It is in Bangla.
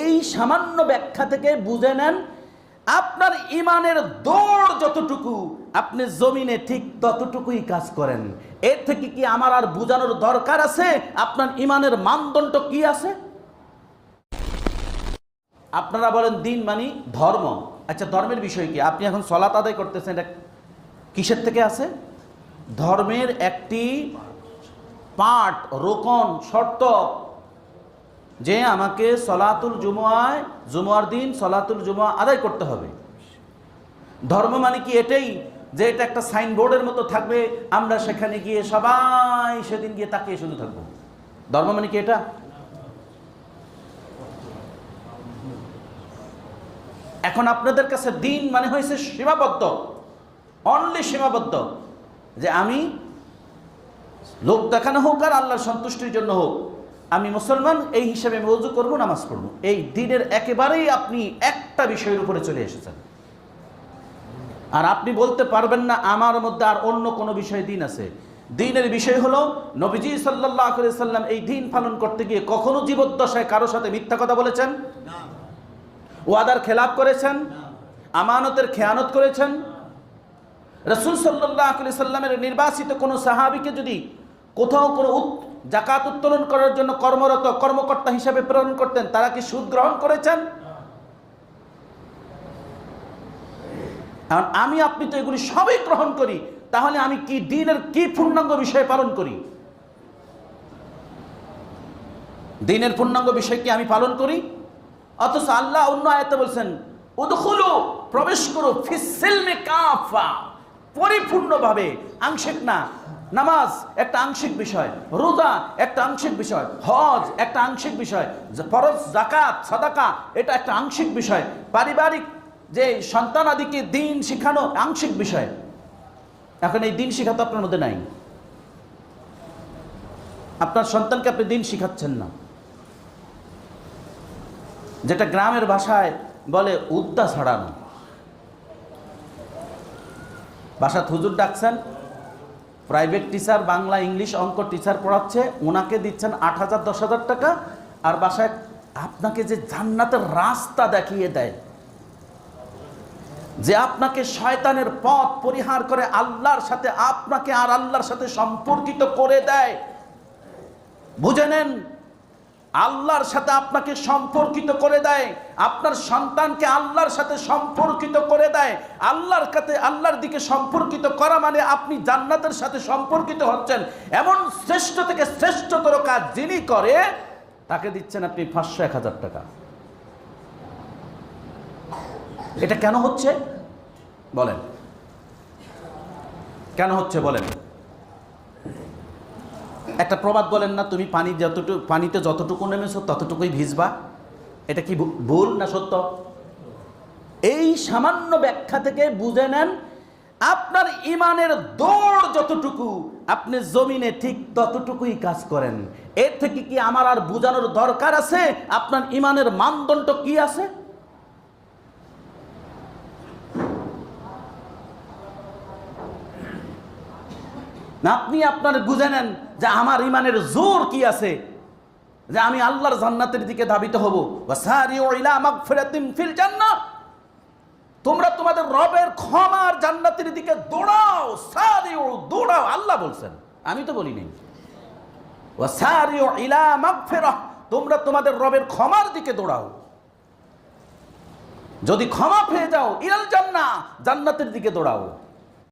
এই সামান্য ব্যাখ্যা থেকে বুঝে নেন, আপনার ইমানের দৌড় যতটুকু, আপনি জমিনে ঠিক ততটুকুই কাজ করেন। এর থেকে কি আমার আর বোঝানোর দরকার আছে? আপনার ইমানের মানদণ্ড কি আছে? আপনারা বলেন দিন মানি ধর্ম। আচ্ছা ধর্মের বিষয় কি? আপনি এখন সলাত আদায় করতেছেন, এটা কিসের থেকে আছে? ধর্মের একটি পাঠ, রোকন, শর্ত যে আমাকে সলাতুল জুমুয়ায়, জুমুয়ার দিন সলাতুল জুমুয়া আদায় করতে হবে। ধর্ম মানে কি এটাই? যে এটা একটা সাইনবোর্ডের মতো থাকবে, আমরা সেখানে গিয়ে সবাই সেদিন গিয়ে তাকিয়ে শুধু থাকব। ধর্ম মানে কি এটা? এখন আপনাদের কাছে দিন মানে হয়েছে সীমাবদ্ধ। অনলি সীমাবদ্ধ। যে আমি লোক দেখানো হোক আর আল্লাহর সন্তুষ্টির জন্য হোক আমি মুসলমান, এই হিসাবে আমি অজু করব, নামাজ পড়ব। এই দিনের একেবারেই আপনি একটা বিষয়ের উপরে চলে এসেছেন। আর আপনি বলতে পারবেন না, আমার মধ্যে আর অন্য কোনো বিষয় দিন আছে। দিনের বিষয় হলো, নবীজি সাল্লাহ সাল্লাম এই দিন পালন করতে গিয়ে কখনো জীবদ্দশায় কারোর সাথে মিথ্যা কথা বলেছেন? ওয়াদার খেলাপ করেছেন? আমানতের খেয়ানত করেছেন? রসুল সাল্লাহ সাল্লামের নির্বাচিত কোনো সাহাবিকে যদি কোথাও কোনো জাকাত উত্তোলন করার জন্য কর্মরত কর্মকর্তা হিসাবে প্রেরণ করতেন, তারা কি সুদ গ্রহণ করেছেন? কারণ আমি, আপনি তো এগুলি সবই গ্রহণ করি, তাহলে আমি কি দিনের কি পূর্ণাঙ্গ বিষয় পালন করি? দিনের পূর্ণাঙ্গ বিষয় কি আমি পালন করি? অথচ আল্লাহ অন্য আয়তে বলছেন, উদখুলু, প্রবেশ করো ফিসিলমে কাফা। পরিপূর্ণভাবে, আংশিক না নামাজ একটা আংশিক বিষয়, রোজা একটা আংশিক বিষয়, হজ একটা আংশিক বিষয় ফরজ জাকাত সাদাকা, এটা একটা আংশিক বিষয়। পারিবারিক যে সন্তান আদিকে দিন শিখানো আংশিক বিষয়। এখন এই দিন শিখা তো আপনার মধ্যে নাই। আপনার সন্তানকে আপনি দিন শিখাচ্ছেন না। যেটা গ্রামের ভাষায় বলে, উদ্দা ছড়ানো। বাসা হুজুর ডাকছেন প্রাইভেট টিচার বাংলা ইংলিশ অঙ্ক টিচার পড়াচ্ছে, ওনাকে দিচ্ছেন আট হাজার, দশ হাজার টাকা। আর বাসায় আপনাকে যে জান্নাতের রাস্তা দেখিয়ে দেয়, যে আপনাকে শয়তানের পথ পরিহার করে আল্লাহর সাথে, আপনাকে আর আল্লাহর সাথে সম্পর্কিত করে দেয়, বুঝে নেন? আল্লাহর সাথে আপনাকে সম্পর্কিত করে দেয়। আপনার সন্তানকে আল্লাহর সাথে সম্পর্কিত করে দেয়। আল্লাহর কাছে, আল্লাহর দিকে সম্পর্কিত করা মানে আপনি জান্নাতের সাথে সম্পর্কিত হচ্ছেন। এমন শ্রেষ্ঠ থেকে শ্রেষ্ঠতর কাজ যিনি করে, তাকে দিচ্ছেন আপনি পাঁচশো, এক হাজার টাকা। এটা কেন হচ্ছে? বলেন। কেন হচ্ছে? বলেন। একটা প্রবাদ বলেন না, তুমি পানি যতটুকু, পানিতে যতটুকু নেমেছো, ততটুকুই ভিজবা। এটা কি ভুল না সত্য? এই সামান্য ব্যাখ্যা থেকে বুঝে নেন, আপনার ইমানের দৌড় যতটুকু, আপনি জমিনে ঠিক ততটুকুই কাজ করেন। এর থেকে কি আমার আর বোঝানোর দরকার আছে? আপনার ইমানের মানদণ্ড কি আছে? আপনি আপনার বুঝে নেন যে আমার ইমানের জোর কি আছে? যে আমি আল্লাহর জান্নাতের দিকে ধাবিত হব। তোমরা তোমাদের রবের ক্ষমার জান্নাতের দিকে দৌড়াও, সারিউ, দৌড়াও। আল্লাহ বলছেন, আমি তো বলি নাই তোমরা তোমাদের রবের ক্ষমার দিকে দৌড়াও। যদি ক্ষমা পেয়ে যাও, ইলাল জান্নাহ, জান্নাতের দিকে দৌড়াও।